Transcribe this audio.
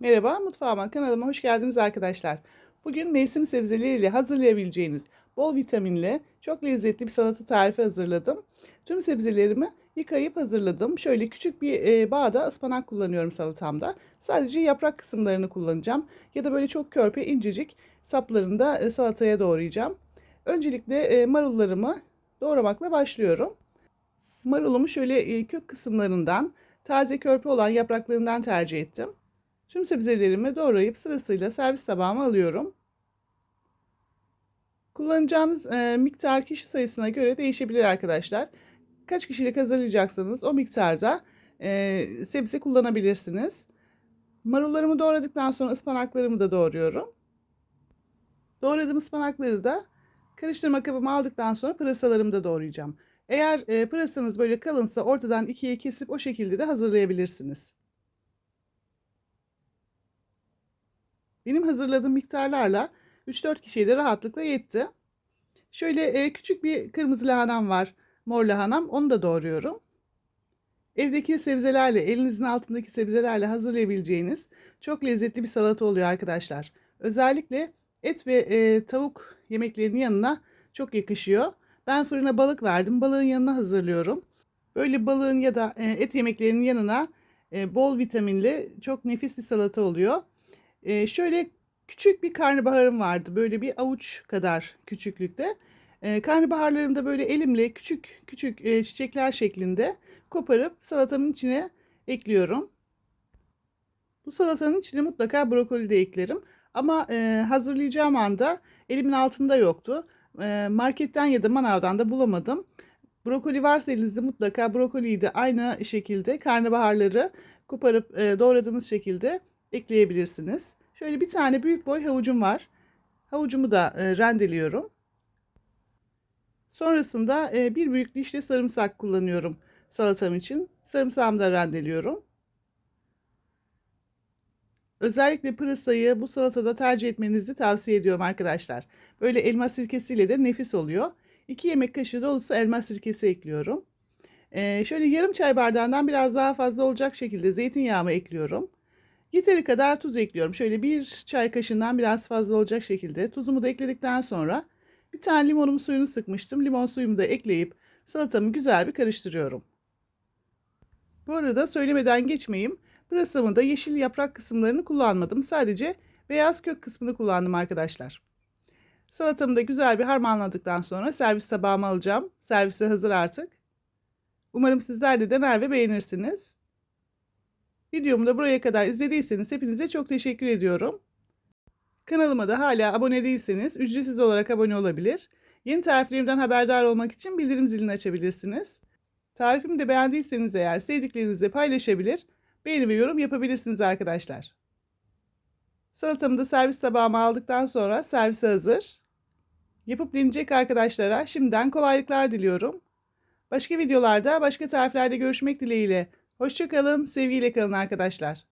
Merhaba, mutfağıma, kanalıma hoş geldiniz arkadaşlar. Bugün mevsim sebzeleriyle hazırlayabileceğiniz bol vitaminli, çok lezzetli bir salata tarifi hazırladım. Tüm sebzelerimi yıkayıp hazırladım. Şöyle küçük bir e, bağda ıspanak kullanıyorum salatamda. Sadece yaprak kısımlarını kullanacağım. Ya da böyle çok körpe, incecik saplarını da e, salataya doğrayacağım. Öncelikle e, marullarımı doğramakla başlıyorum. Marulumu şöyle e, kök kısımlarından, taze körpe olan yapraklarından tercih ettim. Tüm sebzelerimi doğrayıp sırasıyla servis tabağıma alıyorum. Kullanacağınız e, miktar kişi sayısına göre değişebilir arkadaşlar. Kaç kişilik hazırlayacaksanız o miktarda e, sebze kullanabilirsiniz. Marullarımı doğradıktan sonra ıspanaklarımı da doğruyorum. Doğradığım ıspanakları da karıştırma kabıma aldıktan sonra pırasalarımı da doğrayacağım. Eğer e, pırasanız böyle kalınsa ortadan ikiye kesip o şekilde de hazırlayabilirsiniz. Benim hazırladığım miktarlarla 3-4 kişiye de rahatlıkla yetti. Şöyle e, küçük bir kırmızı lahanam var. Mor lahanam. Onu da doğruyorum. Evdeki sebzelerle, elinizin altındaki sebzelerle hazırlayabileceğiniz çok lezzetli bir salata oluyor arkadaşlar. Özellikle et ve e, tavuk yemeklerinin yanına çok yakışıyor. Ben fırına balık verdim. Balığın yanına hazırlıyorum. Böyle balığın ya da e, et yemeklerinin yanına e, bol vitaminli çok nefis bir salata oluyor. Ee, şöyle küçük bir karnabaharım vardı. Böyle bir avuç kadar küçüklükte. Ee, karnabaharlarımı da böyle elimle küçük küçük e, çiçekler şeklinde koparıp salatamın içine ekliyorum. Bu salatanın içine mutlaka brokoli de eklerim. Ama e, hazırlayacağım anda elimin altında yoktu. E, marketten ya da manavdan da bulamadım. Brokoli varsa elinizde mutlaka brokoliyi de aynı şekilde karnabaharları koparıp e, doğradığınız şekilde ekleyebilirsiniz. Şöyle bir tane büyük boy havucum var. Havucumu da e, rendeliyorum. Sonrasında e, bir büyük dişli sarımsak kullanıyorum salatam için. Sarımsağımı da rendeliyorum. Özellikle pırasayı bu salatada tercih etmenizi tavsiye ediyorum arkadaşlar. Böyle elma sirkesiyle de nefis oluyor. 2 yemek kaşığı dolusu elma sirkesi ekliyorum. Ee, şöyle yarım çay bardağından biraz daha fazla olacak şekilde zeytinyağımı ekliyorum. Yeteri kadar tuz ekliyorum. Şöyle bir çay kaşığından biraz fazla olacak şekilde tuzumu da ekledikten sonra bir tane limonumun suyunu sıkmıştım. Limon suyumu da ekleyip salatamı güzel bir karıştırıyorum. Bu arada söylemeden geçmeyeyim. Pırasamı da yeşil yaprak kısımlarını kullanmadım. Sadece beyaz kök kısmını kullandım arkadaşlar. Salatamı da güzel bir harmanladıktan sonra servis tabağıma alacağım. Servise hazır artık. Umarım sizler de dener ve beğenirsiniz. Videomu da buraya kadar izlediyseniz hepinize çok teşekkür ediyorum. Kanalıma da hala abone değilseniz ücretsiz olarak abone olabilir. Yeni tariflerimden haberdar olmak için bildirim zilini açabilirsiniz. Tarifimi de beğendiyseniz eğer sevdiklerinizle paylaşabilir, beğeni ve yorum yapabilirsiniz arkadaşlar. Salatamı da servis tabağıma aldıktan sonra servise hazır. Yapıp deneyecek arkadaşlara şimdiden kolaylıklar diliyorum. Başka videolarda, başka tariflerde görüşmek dileğiyle. Hoşçakalın, sevgiyle kalın arkadaşlar.